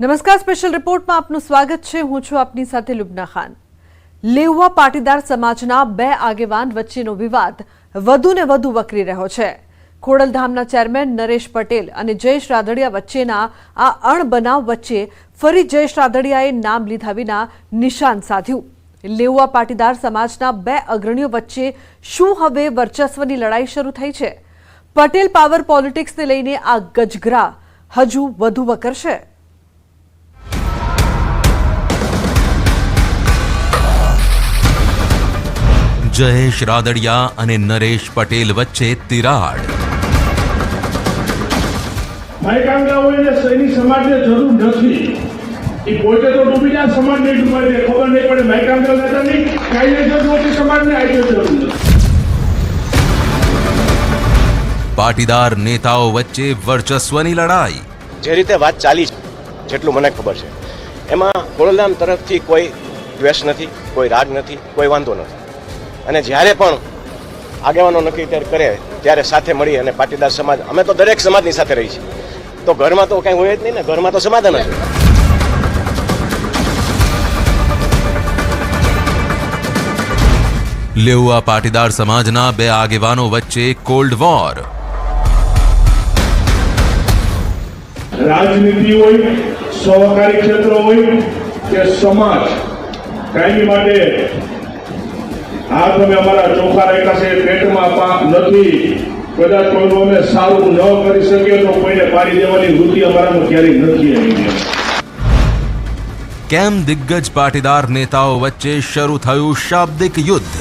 નમસ્કાર સ્પેશિયલ રિપોર્ટમાં આપનું સ્વાગત છે. હું છું આપની સાથે લુબના ખાન. લેઉવા પાટીદાર સમાજના બે આગેવાન વચ્ચેનો વિવાદ વધુને વધુ વકરી રહ્યો છે. ખોડલધામના ચેરમેન નરેશ પટેલ અને જયેશ રાદડિયા વચ્ચેના આ અણબનાવ વચ્ચે ફરી જયેશ રાદડિયાએ નામ લીધા વિના નિશાન સાધ્યું. લેઉવા પાટીદાર સમાજના બે અગ્રણીઓ વચ્ચે શું હવે વર્ચસ્વની લડાઈ શરૂ થઈ છે? પટેલ પાવર પોલિટિક્સને લઈને આ ગજગ્રા હજુ વધુ વકરશે. જયેશ રાદડિયા અને નરેશ પટેલ વચ્ચે તિરાડ. માયકાંગાઓને સૈનિક સમાજને જરૂર નથી. એ પોતે તો ડૂબી જાય સમાજને ડૂબાડી દે. ખબર નહીં પડે માયકાંગા નેતા નહીં કાંઈ જરૂર નથી સમાજને આવી જરૂર. પાટીદાર નેતાઓ વચ્ચે વર્ચસ્વની લડાઈ. જે રીતે વાત ચાલી છે જેટલું મને ખબર છે. એમાં ખોડલધામ તરફથી કોઈ દ્વેષ નથી કોઈ રાગ નથી કોઈ વાંધો નથી. અને જ્યારે પણ આગેવાનો નક્કી ત્યારે કરે ત્યારે સાથે મળી અને પાટીદાર સમાજ અમે તો દરેક સમાજની સાથે રહી છીએ. તો ઘરમાં તો કાંઈ હોય જ નહીં ને ઘરમાં તો સમાધાન જ લેઉઆ પાટીદાર સમાજના બે આગેવાનો વચ્ચે કોલ્ડ વોર. રાજનીતિ હોય સહકારી ક્ષેત્ર હોય કે સમાજ કાયમી માટે આ તમે અમારા ચોખા રાખ્યા છે, પેટમાં પાક નથી. કદાચ કોઈનું અમે સારું ન કરી શકીએ તો કોઈને પાડી દેવાની વૃત્તિ અમારામાં ક્યારેય નથી આવી કેમ દિગ્ગજ પાટીદાર નેતાઓ વચ્ચે શરૂ થયું શાબ્દિક યુદ્ધ?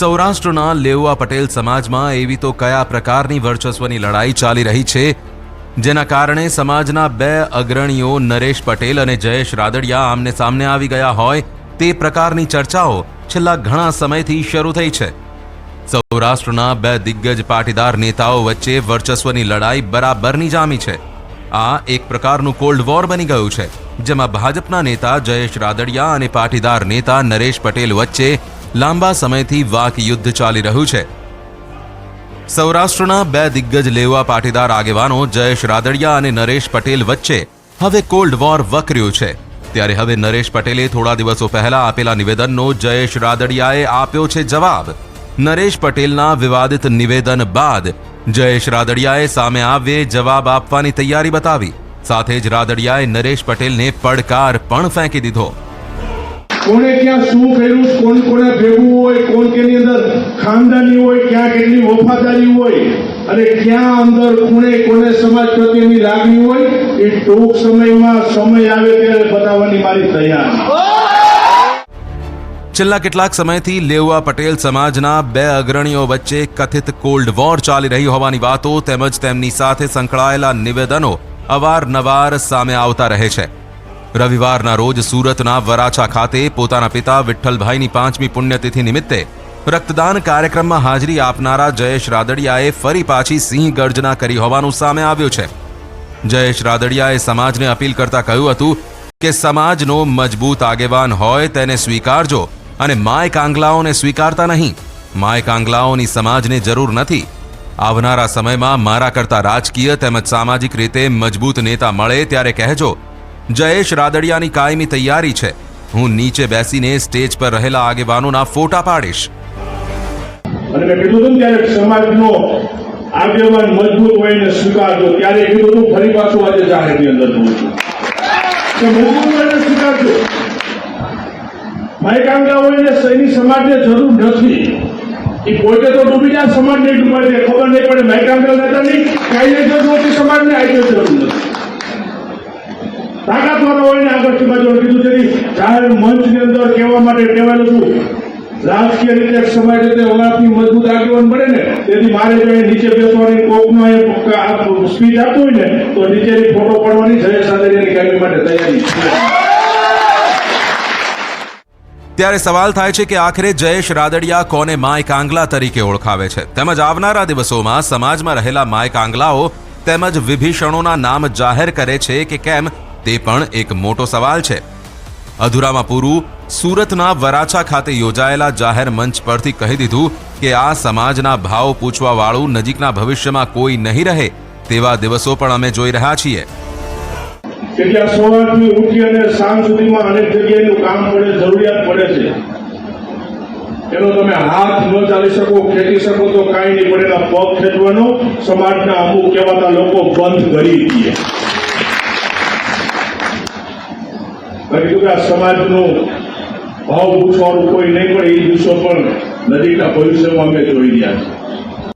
સૌરાષ્ટ્રના લેઉવા પટેલ સમાજમાં એવી તો કયા પ્રકારની વર્ચસ્વની લડાઈ ચાલી રહી છે? જેના કારણે સમાજના બે અગ્રણીઓ નરેશ પટેલ અને જયેશ રાદડિયા આમને સામને આવી ગયા હોય તે પ્રકારની ચર્ચાઓ છેલ્લા ઘણા સમયથી શરૂ થઈ છે. સૌરાષ્ટ્રના બે દિગ્ગજ પાટીદાર નેતાઓ વચ્ચે વર્ચસ્વની લડાઈ બરાબરની જામી છે. આ એક પ્રકારનું કોલ્ડ વોર બની ગયું છે, જેમાં ભાજપના નેતા જયેશ રાદડિયા અને પાટીદાર નેતા નરેશ પટેલ વચ્ચે લાંબા સમયથી વાક યુદ્ધ ચાલી રહ્યું છે. સૌરાષ્ટ્રના બે દિગ્ગજ લેવા પાટીદાર આગેવાનો જયેશ રાદડિયા અને નરેશ પટેલ વચ્ચે હવે કોલ્ડ વોર વકર્યું છે. ત્યારે હવે નરેશ પટેલે થોડા દિવસો પહેલા આપેલા નિવેદનનો જયેશ રાદડિયાએ આપ્યો છે જવાબ. નરેશ પટેલના વિવાદિત નિવેદન બાદ જયેશ રાદડિયાએ સામે આવે જવાબ આપવાની તૈયારી બતાવી. સાથે જ રાદડિયાએ નરેશ પટેલને પડકાર પણ ફેંકી દીધો. કોને ક્યાં શું કર્યું, કોણ કોને ભેગું હોય, કોણ કેની અંદર ખાનદાની હોય, ક્યાં કેટલી વફાદારી હોય અને ક્યાં અંદર કોણે કોને સમાજ પ્રત્યેની લાગણી હોય, એ ટૂંક સમયમાં સમય આવે ત્યારે બતાવવાની મારી તૈયાર છેલ્લા કેટલાક સમયથી લેવા પટેલ સમાજના બે અગ્રણીઓ વચ્ચે કથિત કોલ્ડ વોર ચાલી રહી હોવાની વાતો તેમજ તેમની સાથે સંકળાયેલા નિવેદનો અવારનવાર સામે આવતા રહે છે. રવિવારના રોજ સુરતના વરાછા ખાતે પોતાના પિતા વિઠ્ઠલભાઈની પાંચમી પુણ્યતિથિ નિમિત્તે રક્તદાન કાર્યક્રમમાં હાજરી આપનારા જયેશ રાદડિયાએ ફરી પાછી સિંહ ગર્જના કરી હોવાનું સામે આવ્યું છે. જયેશ રાદડિયાએ સમાજને અપીલ કરતા કહ્યું હતું કે સમાજનો મજબૂત આગેવાન હોય તેને સ્વીકારજો અને માય કાંગલાઓને સ્વીકારતા નહીં. માય કાંગલાઓની સમાજને જરૂર નથી. આવનારા સમયમાં મારા કરતા રાજકીય તેમજ સામાજિક રીતે મજબૂત નેતા મળે ત્યારે કહેજો, જયેશ રાદડિયાની કાયમી તૈયારી છે. હું નીચે બેસીને સ્ટેજ પર રહેલા આગેવાનોના ફોટા પાડીશ. અને મેં કીધું હતું ને ત્યારે સમાજનો આગેવાન મજબૂત હોય ને સ્વીકારજો, ત્યારે કીધું હતું, ફરી પાછું આજે જાહેરની અંદર જોઉં છું. હોય ને સ્વીકારજો. માયકાંગા હોય ને એની સમાજને જરૂર નથી. એ પોતે તો ડૂબી જાય, સમાજને ડૂબાડી દે ખબર નહીં પડે. માયકાંગા નેતા નહીં કાંઈ જરૂર નથી સમાજને આજે જરૂર નથી. તાકાત વાળા હોય ને આગળ બાજુ કીધું છે જાહેર મંચની અંદર કહેવા માટે કહેવાયેલું છું રાજકીય રીતે સમય રીતે ઓલાથી મજબૂત આગેવાન મળે ને, તેથી મારે જો નીચે બેસવાની કોકનો એ સ્પીચ આપતો હોય ને, તો નીચેની ફોટો પડવાની જયેશ સાદરિયાની ગાડી માટે તૈયારી. ત્યારે સવાલ થાય છે કે આખરે જયેશ રાદડિયા કોને માય કાંગલા તરીકે ઓળખાવે છે? તેમજ આવનારા દિવસોમાં સમાજમાં રહેલા માય કાંગલાઓ તેમજ વિભીષણોના નામ જાહેર કરે છે કે કેમ, તે પણ એક મોટો સવાલ છે. અધૂરામાં પૂરું સુરતના વરાછા ખાતે યોજાયેલા જાહેર મંચ પરથી કહી દીધું કે આ સમાજના ભાવ પૂછવા વાળું નજીકના ભવિષ્યમાં કોઈ નહીં રહે તેવા દિવસો પણ અમે જોઈ રહ્યા છીએ. પડે પડે એનો તમે હાથ ન ચાલી શકો, ખેંચી શકો તો કાંઈ નહીં, પણ એના પગ ખેંચવાનો સમાજના અમુક કહેવાતા લોકો બંધ કરી દઈએ કીધું કે આ સમાજનું ભાવ પૂછવાનું કોઈ નહીં પણ એ દિવસો પણ નજીકના ભવિષ્યમાં અમે જોઈ રહ્યા છીએ.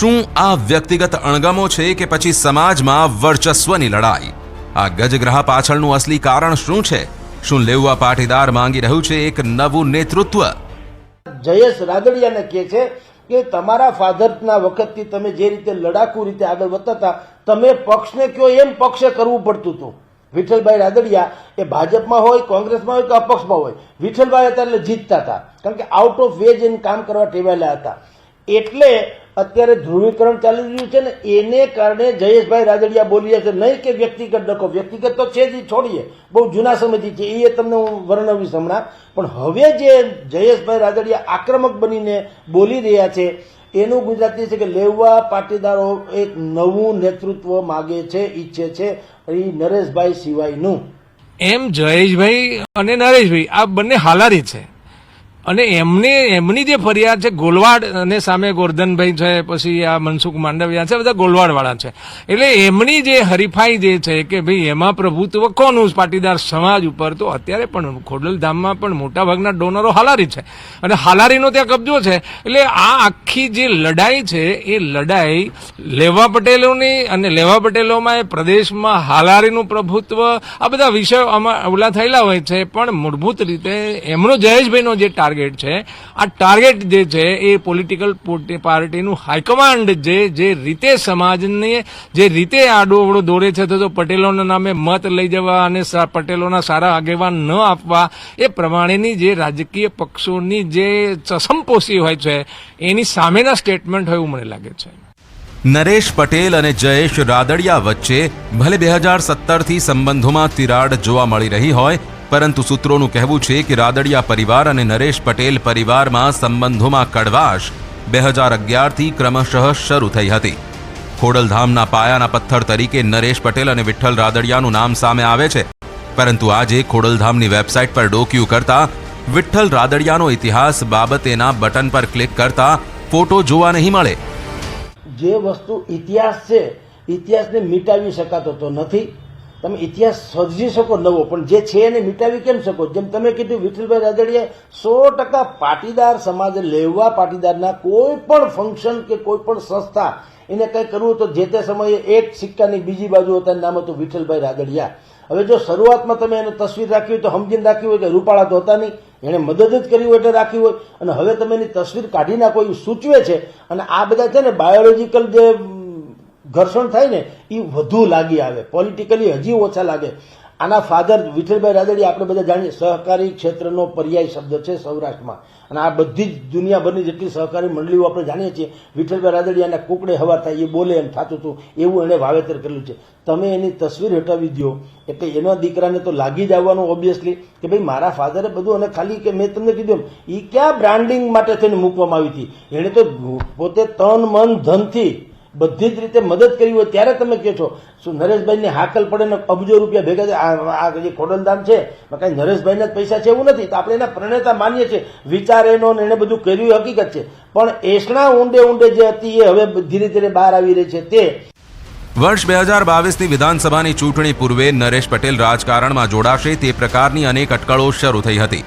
શું આ વ્યક્તિગત અણગમો છે કે પછી સમાજમાં વર્ચસ્વની લડાઈ? આ ગજગ્રહ પાછળનું અસલી કારણ શું છે? શું લેઉવા પાટીદાર માંગી રહ્યું છે એક નવું નેતૃત્વ? જયેશ રાદડિયાને કહે છે કે તમારા ફાધરના વખતથી તમે જે રીતે લડાકુ રીતે આગળ વધતા હતા તમે પક્ષને કયો એમ પક્ષે કરવું પડતું હતું? વિઠ્ઠલભાઈ રાદડિયા એ ભાજપમાં હોય, કોંગ્રેસમાં હોય કે અપક્ષમાં હોય, વિઠ્ઠલભાઈ અત્યારે જીતતા હતા. કારણ કે આઉટ ઓફ વે જઈને કામ કરવા ટેવાયેલા હતા. એટલે અત્યારે ધ્રુવીકરણ ચાલી રહ્યું છે ને, એને કારણે જયેશભાઈ રાદડિયા બોલી છે નહીં કે વ્યક્તિગત ડકો વ્યક્તિગત તો છે જ છોડીએ. બહુ જૂના સમયથી છે એ તમને હું વર્ણવીશ હમણાં. પણ હવે જે જયેશભાઈ રાદડિયા આક્રમક બનીને બોલી રહ્યા છે એનું ગુજરાતી છે કે લેવા પાટીદારો એક નવું નેતૃત્વ માગે છે, ઈચ્છે છે, એ નરેશભાઈ સિવાયનું. એમ જયેશભાઈ અને નરેશભાઈ, આ બંને હાલારી છે. અને એમને, એમની જે ફરિયાદ છે, ગોલવાડ અને સામે ગોરધનભાઈ છે, પછી આ મનસુખ માંડવિયા છે, બધા ગોલવાડવાળા છે. એટલે એમની જે હરીફાઈ જે છે કે ભાઈ એમાં પ્રભુત્વ કોનું? પાટીદાર સમાજ ઉપર તો અત્યારે પણ ખોડલધામમાં પણ મોટા ભાગના ડોનરો હાલારી છે. અને હાલારીનો ત્યાં કબજો છે. એટલે આ આખી જે લડાઈ છે, એ લડાઈ લેવા પટેલોની અને લેવા પટેલોમાં એ પ્રદેશમાં હાલારીનું પ્રભુત્વ, આ બધા વિષયો આમાં ઓલા થયેલા હોય છે. પણ મૂળભૂત રીતે એમનો જયેશભાઈનો જે ટાર્ગેટ છે. આ ટાર્ગેટ જે છે એ પોલિટિકલ પાર્ટીનું હાઈકમાન્ડ જે જે રીતે સમાજને, જે રીતે આડોવડો દોરે છે, તો પટેલોના નામે મત લઈ જવા અને પટેલોના સારા આગેવાન ન આપવા, એ પ્રમાણેની જે રાજકીય પક્ષોની જે ચસમપોસી હોય છે, એની સામેના સ્ટેટમેન્ટ હોય એવું મને લાગે છે. નરેશ પટેલ અને જયેશ રાદડિયા વચ્ચે ભલે બે હજાર સત્તરથી સંબંધોમાં તિરાડ જોવા મળી રહી હોય પરંતુ સૂત્રોનું કહેવું છે કે રાદડિયા પરિવાર અને નરેશ પટેલ પરિવારમાં સંબંધોમાં કડવાશ બે હજાર અગિયારથી ક્રમશઃ શરૂ થઈ હતી. ખોડલધામના પાયાના પથ્થર તરીકે નરેશ પટેલ અને વિઠ્ઠલ રાદડિયાનું નામ સામે આવે છે. પરંતુ આજે ખોડલધામની વેબસાઇટ પર ડોક્યુ કરતા વિઠ્ઠલ રાદડિયાનો ઇતિહાસ બાબતેના બટન પર ક્લિક કરતા ફોટો જોવા નહીં મળે. જે વસ્તુ ઇતિહાસ છે, ઇતિહાસને મિટાવી શકાતો તો નથી. તમે ઇતિહાસ સર્જી શકો નવો, પણ જે છે એને મિટાવી કેમ શકો? જેમ તમે કીધું વિઠ્ઠલભાઈ રાદડિયા, સો ટકા પાટીદાર સમાજ લેવા પાટીદારના કોઈ પણ ફંક્શન કે કોઈ પણ સંસ્થા એને કંઈ કરવું તો જે તે સમયે એક સિક્કાની બીજી બાજુ હતા નામ હતું વિઠ્ઠલભાઈ રાદડિયા. હવે જો શરૂઆતમાં તમે એને તસવીર રાખી હોય તો સમજીને રાખી હોય કે રૂપાળા તો હતા નહીં, એણે મદદ જ કરી હોય એટલે રાખી હોય. અને હવે તમે એની તસવીર કાઢી નાખો એ સૂચવે છે. અને આ બધા છે ને બાયોલોજીકલ જે ઘર્ષણ થાય ને એ વધુ લાગી આવે. પોલિટિકલી હજી ઓછા લાગે. આના ફાધર વિઠ્ઠલભાઈ રાદડી આપણે બધા જાણીએ, સહકારી ક્ષેત્રનો પર્યાય શબ્દ છે સૌરાષ્ટ્રમાં. અને આ બધી જ દુનિયાભરની જેટલી સહકારી મંડળીઓ આપણે જાણીએ છીએ, વિઠ્ઠલભાઈ રાદડિયાના કુકડે હવા થાય, એ બોલે એમ થતું હતું, એવું એણે વાવેતર કરેલું છે. તમે એની તસવીર હટાવી દો એટલે એના દીકરાને તો લાગી જ આવવાનું ઓબ્વિયસલી કે ભાઈ મારા ફાધરે બધું અને ખાલી કે મેં તમને કીધું એ ક્યાં બ્રાન્ડિંગ માટે થઈને મૂકવામાં આવી હતી? એણે તો પોતે તન, મન, ધનથી બધી જ રીતે મદદ કરી હોય ત્યારે તમે કહો છો. શું નરેશભાઈને હાકલ પડે ને અબજો રૂપિયા ભેગા આ જે ખોડલધામ છે કાંઈ નરેશભાઈના જ પૈસા છે એવું નથી. તો આપણે એના પ્રણેતા માનીએ છીએ. વિચાર એનો ને એણે બધું કર્યું હકીકત છે. પણ એસણા ઊંડે ઊંડે જે હતી એ હવે ધીરે ધીરે બહાર આવી રહી છે તે. વર્ષ બે હજાર બાવીસની વિધાનસભાની ચૂંટણી પૂર્વે નરેશ પટેલ રાજકારણમાં જોડાશે તે પ્રકારની અનેક અટકળો શરૂ થઈ હતી.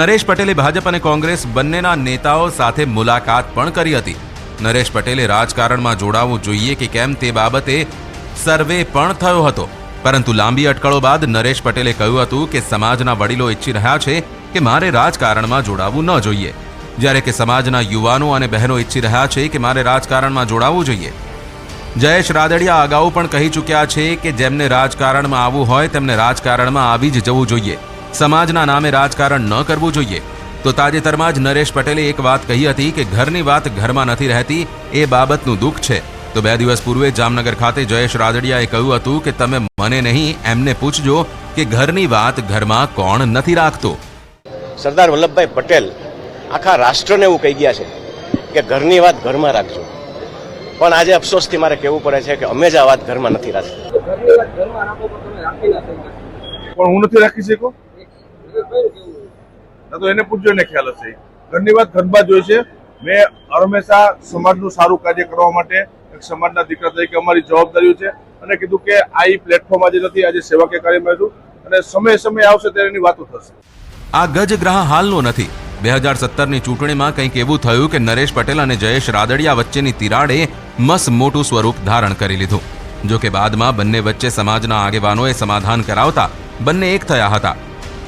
નરેશ પટેલે ભાજપ અને કોંગ્રેસ બંનેના નેતાઓ સાથે મુલાકાત પણ કરી હતી. નરેશ પટેલે રાજકારણમાં જોડાવવું જોઈએ કે કેમ તે બાબતે સર્વે પણ થયો હતો. પરંતુ લાંબી અટકળો બાદ નરેશ પટેલે કહ્યું હતું કે સમાજના વડીલો ઈચ્છી રહ્યા છે કે મારે રાજકારણમાં જોડાવવું ન જોઈએ. જ્યારે કે સમાજના યુવાનો અને બહેનો ઈચ્છી રહ્યા છે કે મારે રાજકારણમાં જોડાવવું જોઈએ. જયેશ રાદડિયા અગાઉ પણ કહી ચૂક્યા છે કે જેમને રાજકારણમાં આવવું હોય તેમને રાજકારણમાં આવી જ જવું જોઈએ. સમાજના નામે રાજકારણ ન કરવું જોઈએ. તો તાજેતરમાં જ નરેશ પટેલે એક વાત કહી હતી કે ઘરની વાત ઘરમાં નથી રહેતી એ બાબતનું દુઃખ છે. તો બે દિવસ પૂર્વે જામનગર ખાતે જયેશ રાદડિયાએ કહ્યું હતું કે તમે મને નહીં એમને પૂછજો કે ઘરની વાત ઘરમાં કોણ નથી રાખતો. સરદાર વલ્લભભાઈ પટેલ આખા રાષ્ટ્રને એવું કહી ગયા છે કે ઘરની વાત ઘરમાં રાખજો. પણ આજે અફસોસથી મારે કહેવું પડે છે કે અમે જ આ વાત ઘરમાં નથી રાખતી પણ હું નથી રાખી શક્યો? ના તો એને પૂછજો એને ખ્યાલ હશે. ઘરની વાત ઘરમાં જોઈ છે. મેં હંમેશા સમાજનું સારું કાર્ય કરવા માટે એક સમાજના દીકરા તરીકે અમારી જવાબદારીઓ છે અને કીધું કે આ એ પ્લેટફોર્મ આજે નથી, આજે સેવાકીય કાર્યમાં છું અને સમય સમય આવશે ત્યારે એની વાતો થશે. આ ગજગ્રહ હાલનો નથી. બે હજાર સત્તરની ચૂંટણીમાં કંઈક એવું થયું કે નરેશ પટેલ અને જયેશ રાદડિયા વચ્ચેની તિરાડે મસ મોટું સ્વરૂપ ધારણ કરી લીધું. જો કે બાદમાં બંને વચ્ચે સમાજના આગેવાનોએ સમાધાન કરાવતા બંને એક થયા હતા.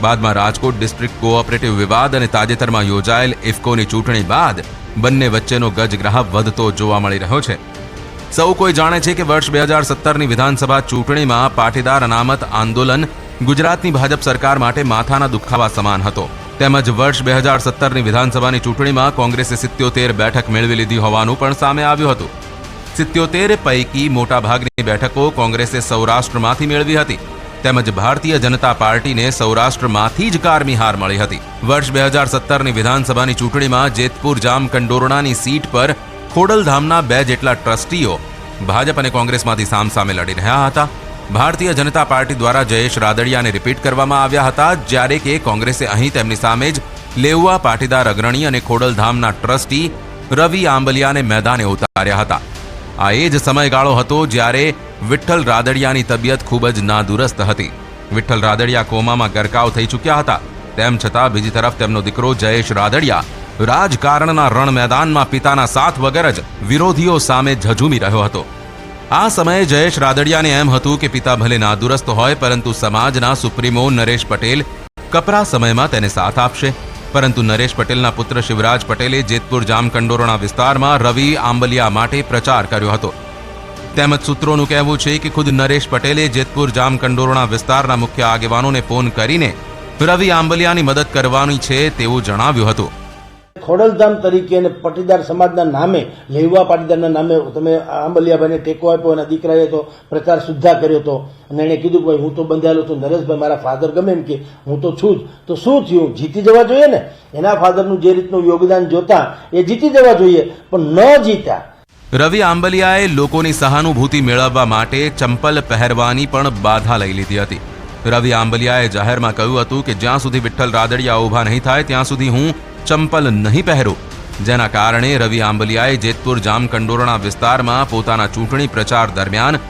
બાદમાં રાજકોટ ડિસ્ટ્રિક્ટ કોઓપરેટિવ વિવાદ અને તાજેતરમાં યોજાયેલ ઇફકોની ચૂંટણી બાદ બંને વચ્ચેનો ગજગ્રાહ વધતો જોવા મળી રહ્યો છે. સૌ કોઈ જાણે છે કે વર્ષ બે હજાર સત્તરની વિધાનસભા ચૂંટણીમાં પાટીદાર અનામત આંદોલન ગુજરાતની ભાજપ સરકાર માટે માથાના દુખાવા સમાન હતો. તેમજ વર્ષ બે હજાર સત્તરની વિધાનસભાની ચૂંટણીમાં કોંગ્રેસે સિત્યોતેર બેઠક મેળવી લીધી હોવાનું પણ સામે આવ્યું હતું. સિત્યોતેર પૈકી મોટાભાગની બેઠકો કોંગ્રેસે સૌરાષ્ટ્રમાંથી મેળવી હતી. તેમજ ભારતીય જનતા પાર્ટીને સૌરાષ્ટ્રમાંથી જ કારમી હાર મળી હતી. વર્ષ બે હજાર સત્તરની વિધાનસભાની ચૂંટણીમાં જેતપુર જામ કંડોરણાની સીટ પર ખોડલધામના બે જેટલા ટ્રસ્ટીઓ ભાજપ અને કોંગ્રેસમાંથી સામસામે લડી રહ્યા હતા. ભારતીય જનતા પાર્ટી દ્વારા જયેશ રાદડિયાને રિપીટ કરવામાં આવ્યા હતા, જ્યારે કે કોંગ્રેસે અહીં તેમની સામે જ લેઉવા પાટીદાર અગ્રણી અને ખોડલધામના ટ્રસ્ટી રવિ આંબલિયાને મેદાને ઉતાર્યા હતા. આ એ જ સમયગાળો હતો જ્યારે વિઠ્ઠલ રાદડિયાની તબિયત ખૂબ જ નાદુરસ્ત હતી. વિઠ્ઠલ રાદડિયા કોમામાં ગરકાવ થઈ ચૂક્યા હતા. તેમ છતાં બીજી તરફ તેમનો દીકરો જયેશ રાદડિયા રાજકારણના રણ મેદાનમાં પિતાના સાથ વગર જ વિરોધીઓ સામે ઝઝૂમી રહ્યો હતો. આ સમયે જયેશ રાદડિયાને એમ હતું કે પિતા ભલે નાદુરસ્ત હોય પરંતુ સમાજના સુપ્રીમો નરેશ પટેલ કપરા સમયમાં તેને સાથ આપશે. પરંતુ નરેશ પટેલના પુત્ર શિવરાજ પટેલે જેતપુર જામકંડોરણા વિસ્તારમાં રવિ આંબલિયા માટે પ્રચાર કર્યો હતો. તેમજ સૂત્રોનું કહેવું છે કે ખુદ નરેશ પટેલે જેતપુર જામકંડોરણા વિસ્તારના મુખ્ય આગેવાનોને ફોન કરીને રવિ આંબલિયાની મદદ કરવાની છે તેવું જણાવ્યું હતું. ખોડલધામ તરીકે અને પટીદાર સમાજના નામે, લેવા પાટીદારના નામે તમે આંબલિયાભાઈને ટેકો આપ્યો અને દીકરાએ તો પ્રચાર સુદ્ધા કર્યો હતો અને એણે કીધું કે ભાઈ, હું તો બંધાયેલો છું, નરેશભાઈ મારા ફાધર ગમે એમ કે, હું તો છું જ. તો શું થયું? જીતી જવા જોઈએ ને? એના ફાધરનું જે રીતનું યોગદાન જોતા એ જીતી જવા જોઈએ, પણ ન જીત્યા રવિ આંબલિયાએ લોકોની સહાનુભૂતિ મેળવવા માટે ચંપલ પહેરવાની પણ બાધા લઈ લીધી હતી. રવિ આંબલિયાએ જાહેરમાં કહ્યું હતું કે, જ્યાં સુધી વિઠ્ઠલ રાદડિયા ઊભા નહીં થાય, ત્યાં સુધી હું ચંપલ નહીં પહેરો. જેના કારણે રવિ આંબલિયાએ જેતપુર જામકંડોરણા વિસ્તારમાં પોતાના ચૂંટણી પ્રચાર દરમિયાન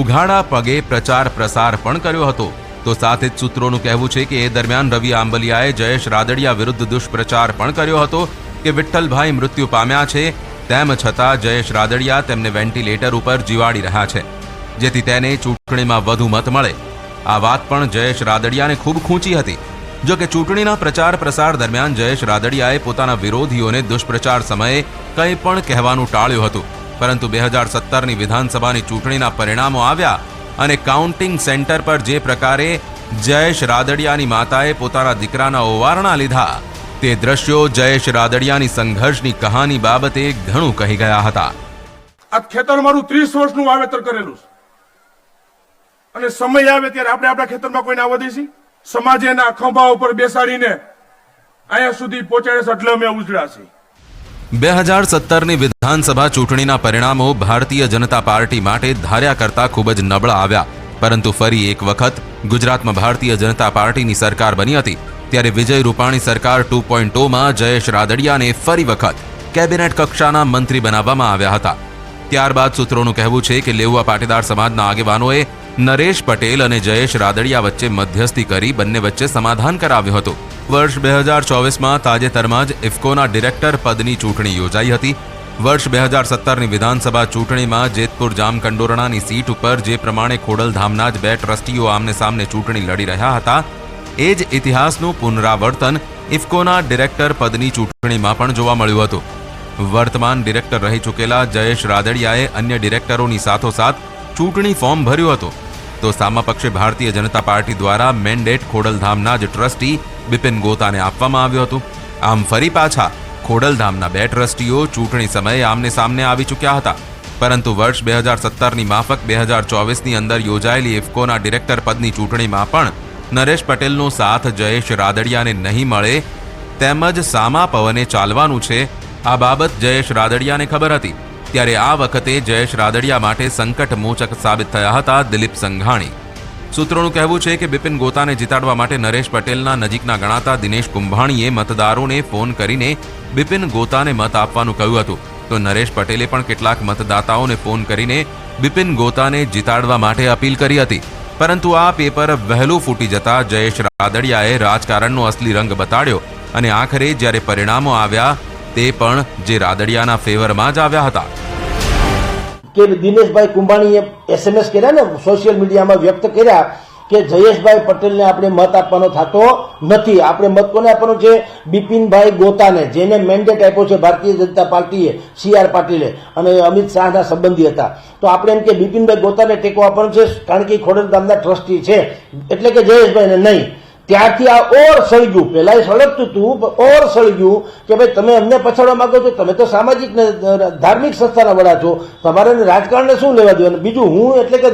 ઉઘાડા પગે પ્રચાર પ્રસાર પણ કર્યો હતો. તો સાથે જ સૂત્રોનું કહેવું છે કે એ દરમિયાન રવિ આંબલિયાએ જયેશ રાદડિયા વિરુદ્ધ દુષ્પ્રચાર પણ કર્યો હતો કે વિઠ્ઠલભાઈ મૃત્યુ પામ્યા છે, તેમ છતાં જયેશ રાદડિયા તેમને વેન્ટિલેટર ઉપર જીવાડી રહ્યા છે, જેથી તેને ચૂંટણીમાં વધુ મત મળે. આ વાત પણ જયેશ રાદડિયાને ખૂબ ખૂંચી હતી. જો કે ચૂંટણીના પ્રચાર પ્રસાર દરમિયાન જયેશ રાદડિયાએ પોતાના વિરોધીઓને દુષ્પ્રચાર સમયે કંઈ પણ કહેવાનું ટાળ્યું હતું. પરંતુ બે હજાર સત્તરની વિધાનસભાની ચૂંટણીના પરિણામો આવ્યા અને કાઉન્ટિંગ સેન્ટર પર જે પ્રકારે જયેશ રાદડિયાની માતાએ પોતાના દીકરાના ઓવારણા લીધા, તે દ્રશ્યો જયેશ રાદડિયાની સંઘર્ષની કહાની બાબતે ઘણું કહી ગયા હતા. આ ખેતર મારું ત્રીસ વર્ષનું વાવેતર કરેલું અને સમય આવે ત્યારે આપણે આપણા ખેતરમાં કોઈને આવવા દઈશી? સમાજે એના ખંભા ઉપર બેસાડીને અહીંયા સુધી પહોંચાડે છે એટલે અમે ઉજળાશી બે હજાર સત્તરની વિધાનસભા ચૂંટણીના પરિણામો ભારતીય જનતા પાર્ટી માટે ધાર્યા કરતા ખૂબ જ નબળા આવ્યા. પરંતુ ફરી એક વખત ગુજરાતમાં ભારતીય જનતા પાર્ટીની સરકાર બની હતી. ત્યારે વિજય રૂપાણી સરકાર ટુ પોઈન્ટ જયેશ રાદડિયાને ફરી વખત કેબિનેટ કક્ષાના મંત્રી બનાવવામાં આવ્યા હતા. ત્યારબાદ સૂત્રોનું કહેવું છે કે લેઉવા પાટીદાર સમાજના આગેવાનોએ નરેશ પટેલ અને જયેશ રાદડિયા વચ્ચે મધ્યસ્થી કરી બંને વચ્ચે સમાધાન કરાવ્યું હતું. વર્ષ બે હજાર ચોવીસમાં તાજેતરમાં જ ઇફકોના ડિરેક્ટર પદની ચૂંટણી યોજાઈ હતી. વર્ષ બે હજાર સત્તરની વિધાનસભા ચૂંટણીમાં જેતપુર જામકંડોરણાની સીટ ઉપર જે પ્રમાણે ખોડલધામના જ બે ટ્રસ્ટીઓ આમને સામને ચૂંટણી લડી રહ્યા હતા, એ જ ઇતિહાસનું પુનરાવર્તન ઇફકોના ડિરેક્ટર પદની ચૂંટણીમાં પણ જોવા મળ્યું હતું. વર્તમાન ડિરેક્ટર રહી ચૂકેલા જયેશ રાદડિયાએ અન્ય ડિરેક્ટરોની સાથોસાથ ચૂંટણી ફોર્મ ભર્યું હતું. તો સામા પક્ષે ભારતીય જનતા પાર્ટી દ્વારા મેન્ડેટ ખોડલધામના જ ટ્રસ્ટી બિપિન ગોતાને આપવામાં આવ્યું હતું. આમ ફરી પાછા ખોડલધામના બે ટ્રસ્ટીઓ ચૂંટણી સમયે આમને સામને આવી ચૂક્યા હતા. પરંતુ વર્ષ બે હજાર સત્તરની માફક બે હજાર ચોવીસની અંદર યોજાયેલી ઇફકોના ડિરેક્ટર પદની ચૂંટણીમાં પણ નરેશ પટેલનો સાથ જયેશ રાદડિયાને નહીં મળે, તેમજ સામા પવને ચાલવાનું છે આ બાબત જયેશ રાદડિયાને ખબર હતી. ત્યારે આ વખતે જયેશ રાદડિયા માટે સંકટ મોચક સાબિત થયા હતા દિલીપ સંઘાણી. સૂત્રોનું કહેવું છે કે બિપિન ગોતાને જીતાડવા માટે નરેશ પટેલના નજીકના ગણાતા દિનેશ કુંભાણીએ મતદારોને ફોન કરીને બિપિન ગોતાને મત આપવાનું કહ્યું હતું. તો નરેશ પટેલે પણ કેટલાક મતદાતાઓને ફોન કરીને બિપિન ગોતાને જીતાડવા માટે અપીલ કરી હતી. પરંતુ આ પેપર વહેલું ફૂટી જતા જયેશ રાદડિયાએ રાજકારણનો અસલી રંગ બતાડ્યો અને આખરે જ્યારે પરિણામો આવ્યા તે પણ જે રાદડિયાના ફેવરમાં જ આવ્યા હતા. કે દિનેશભાઈ કુંભાણીએ એસએમએસ કર્યા ને સોશિયલ મીડિયામાં વ્યક્ત કર્યા કે જયેશભાઈ પટેલને આપણે મત આપવાનો થતો નથી. આપણે મત કોને આપવાનો છે? બિપિનભાઈ ગોતાને, જેને મેન્ડેટ આપ્યો છે ભારતીય જનતા પાર્ટીએ સી આર પાટીલે અને અમિત શાહના સંબંધી હતા. તો આપણે એમ કે બિપિનભાઈ ગોતાને ટેકો આપવાનો છે, કારણ કે ખોડલધામના ટ્રસ્ટી છે. એટલે કે જયેશભાઈને નહીં. ત્યારથી આ ઓર સળગ્યું. પેલા એ સળગતું હતું ઓર સળગ્યું કે ભાઈ તમે અમને પછાડવા માંગો છો, તમે તો સામાજિક ધાર્મિક સંસ્થાના વડા છો, તમારે રાજકારણને શું લેવા દેવાનું? બીજું હું એટલે કે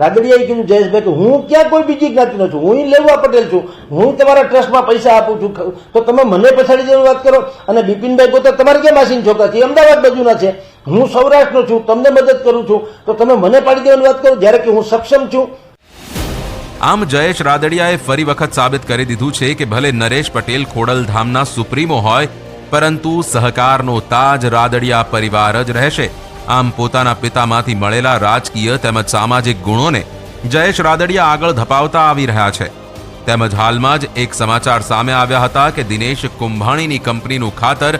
રાદડિયાએ કીધું, જયેશભાઈ, કે હું ક્યાં કોઈ બીજી જ્ઞાતિનો છું હું લેવા પટેલ છું. હું તમારા ટ્રસ્ટમાં પૈસા આપું છું. તો તમે મને પછાડી દેવાની વાત કરો. અને બિપિનભાઈ પોતે તમારે ક્યાં માસીન છોકરા છે? અમદાવાદ બાજુના છે. હું સૌરાષ્ટ્રનો છું, તમને મદદ કરું છું. તો તમે મને પાડી દેવાની વાત કરો. જ્યારે કે હું સક્ષમ છું આમ જયેશ રાદડિયાએ ફરી વખત સાબિત કરી દીધું છે કે ભલે નરેશ પટેલ ખોડલધામના સુપ્રીમો હોય, પરંતુ સહકારનો તાજ રાદડિયા પરિવાર જ રહેશે. આમ પોતાના પિતામાંથી મળેલા રાજકીય તેમજ સામાજિક ગુણોને જયેશ રાદડિયા આગળ ધપાવતા આવી રહ્યા છે. તેમજ હાલમાં જ એક સમાચાર સામે આવ્યા હતા કે દિનેશ કુંભાણીની કંપનીનું ખાતર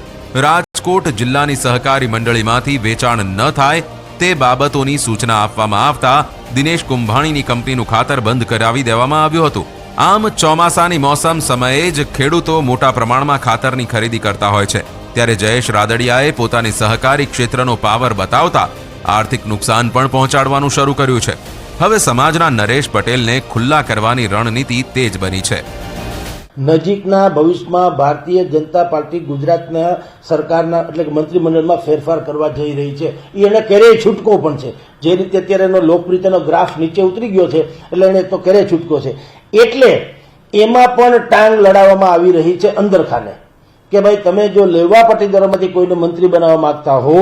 રાજકોટ જિલ્લાની સહકારી મંડળીમાંથી વેચાણ ન થાય તે બાબતોની સૂચના આપવામાં આવતા દિનેશ કુંભાણીની કંપનીનું ખાતર બંધ કરાવી દેવામાં આવ્યું હતું. આમ ચોમાસાની મોસમ સમયે જ ખેડૂતો મોટા પ્રમાણમાં ખાતરની ખરીદી કરતા હોય છે. ત્યારે જયેશ રાદડિયાએ પોતાની સહકારી ક્ષેત્રનો પાવર બતાવતા આર્થિક નુકસાન પણ પહોંચાડવાનું શરૂ કર્યું છે. હવે સમાજના નરેશ પટેલને ખુલ્લા કરવાની રણનીતિ તેજ બની છે. નજીકના ભવિષ્યમાં ભારતીય જનતા પાર્ટી ગુજરાતના સરકારના એટલે કે મંત્રીમંડળમાં ફેરફાર કરવા જઈ રહી છે. એ એને ક્યારેય છૂટકો પણ છે. જે રીતે અત્યારે એનો લોકપ્રિયતાનો ગ્રાફ નીચે ઉતરી ગયો છે, એટલે એને તો ક્યારેય છૂટકો છે. એટલે એમાં પણ ટાંગ લડાવવામાં આવી રહી છે અંદરખાને. કે ભાઈ તમે જો લેવા પાટીદારોમાંથી કોઈને મંત્રી બનાવવા માંગતા હો,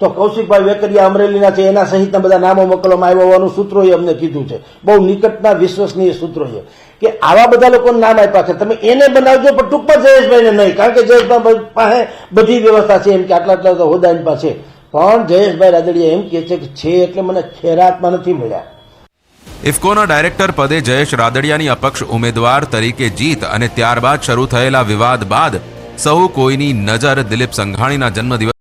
તો કૌશિકભાઈ વેકરિયા અમરેલીના છે, એના સહિતના બધા નામો મોકલવામાં આવ્યા હોવાનું સૂત્રોએ અમને કીધું છે. બહુ નિકટના વિશ્વસનીય સૂત્રો છે. કે આવા બધા લોકોને નામ આપ્યા છે, તમે એને બનાવજો, પણ ટૂંકમાં જયેશભાઈને નહીં, કારણ કે જયેશભાઈ પાસે બધી વ્યવસ્થા છે, એમ કે આટલા આટલા હોદ્દા એની પાસે પણ જયેશભાઈ રાદડિયા એમ કહે છે કે છે એટલે મને ખેરાતમાં નથી મળ્યા. ઇફકોના ડાયરેક્ટર પદે જયેશ રાદડિયાની અપક્ષ ઉમેદવાર તરીકે જીત અને ત્યારબાદ શરૂ થયેલા વિવાદ બાદ સૌ કોઈની નજર દિલીપ સંઘાણીના જન્મદિવસ